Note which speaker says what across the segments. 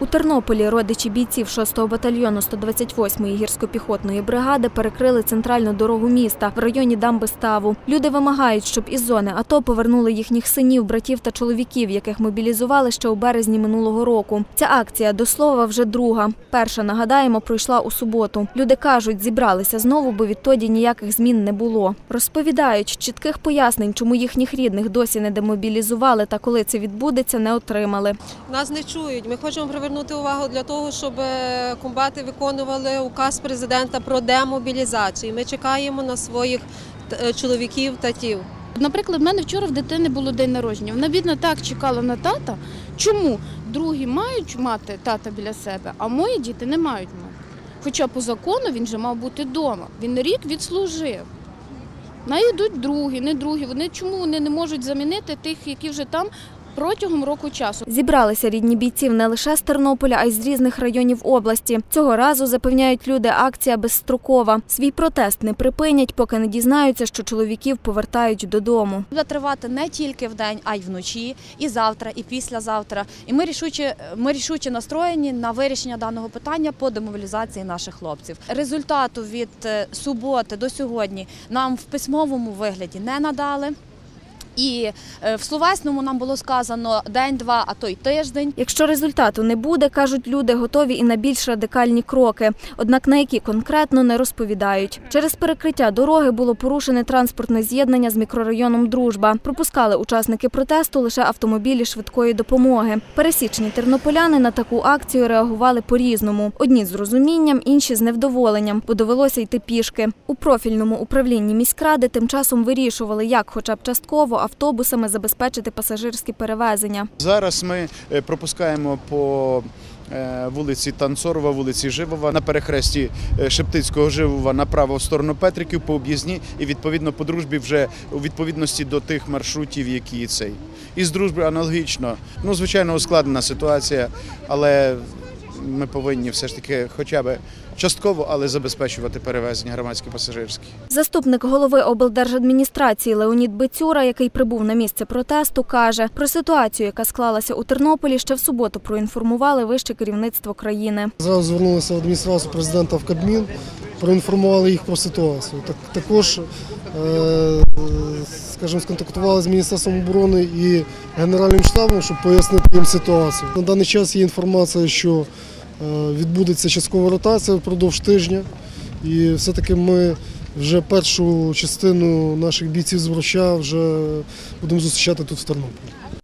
Speaker 1: У Тернополі родичі бійців 6-го батальйону 128-ї гірсько-піхотної бригади перекрили центральну дорогу міста в районі дамби Ставу. Люди вимагають, щоб із зони АТО повернули їхніх синів, братів та чоловіків, яких мобілізували ще у березні минулого року. Ця акція до слова вже друга. Перша, нагадаємо, пройшла у суботу. Люди кажуть, зібралися знову, бо відтоді ніяких змін не було. Розповідають, чітких пояснень, чому їхніх рідних досі не демобілізували та коли це відбудеться, не отримали.
Speaker 2: Нас не чують. Ми хочемо привернути увагу для того, щоб е, комбати виконували указ президента про демобілізацію. Ми чекаємо на своїх е, чоловіків татів.
Speaker 3: Наприклад, в мене вчора в дитини було день народження. Вона бідна так чекала на тата. Чому другі мають мати тата біля себе, а мої діти не мають мати? Хоча по закону він же мав бути вдома. Він рік відслужив. Найдуть другі, не другі. Вони чому вони не можуть замінити тих, які вже там протягом року часу?
Speaker 1: Зібралися рідні бійців не лише з Тернополя, а й з різних районів області. Цього разу запевняють люди, акція безстрокова. Свій протест не припинять, поки не дізнаються, що чоловіків повертають додому.
Speaker 4: буде тривати не тільки вдень, а й вночі, і завтра, і післязавтра. І ми рішуче, ми рішуче настроєні на вирішення даного питання по демобілізації наших хлопців. Результату від е, суботи до сьогодні нам в письмовому вигляді не надали. І е, в словесному нам було сказано день-два, а то й тиждень.
Speaker 1: Якщо результату не буде, кажуть люди, готові і на більш радикальні кроки. Однак на які конкретно не розповідають. Через перекриття дороги було порушене транспортне з'єднання з мікрорайоном Дружба. Пропускали учасники протесту лише автомобілі швидкої допомоги. Пересічні тернополяни на таку акцію реагували по-різному. Одні з розумінням, інші з невдоволенням, бо довелося йти пішки. У профільному управлінні міськради тим часом вирішували, як, хоча б частково, автобусами забезпечити пасажирські перевезення.
Speaker 5: Зараз ми е, пропускаємо по е, вулиці Танцорова, вулиці Живова на перехресті е, Шептицького Живова направо в сторону Петриків по об'їзні і відповідно по дружбі вже у відповідності до тих маршрутів, які цей. І з дружби аналогічно. Ну, звичайно, ускладнена ситуація, але ми повинні все ж таки хоча б частково, але забезпечувати перевезення громадські пасажирські.
Speaker 1: Заступник голови облдержадміністрації Леонід Бецюра, який прибув на місце протесту, каже, про ситуацію, яка склалася у Тернополі, ще в суботу проінформували вище керівництво країни.
Speaker 6: Зараз звернулися в адміністрацію президента в Кабмін, проінформували їх про ситуацію. Так, також, е, скажімо, сконтактували з Міністерством оборони і Генеральним штабом, щоб пояснити їм ситуацію. На даний час є інформація, що е, відбудеться часткова ротація впродовж тижня. І все-таки ми вже першу частину наших бійців з Вроща вже будемо зустрічати тут в Тернополі.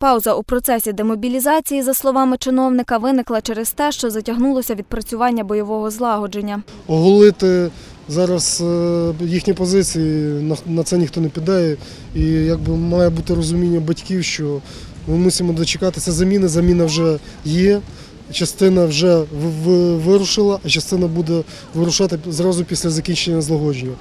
Speaker 1: Пауза у процесі демобілізації, за словами чиновника, виникла через те, що затягнулося відпрацювання бойового злагодження.
Speaker 6: оголити зараз е, їхні позиції, на, це ніхто не піде. І якби має бути розуміння батьків, що ми мусимо дочекатися заміни. Заміна вже є. Частина вже вирушила, а частина буде вирушати зразу після закінчення злагодження.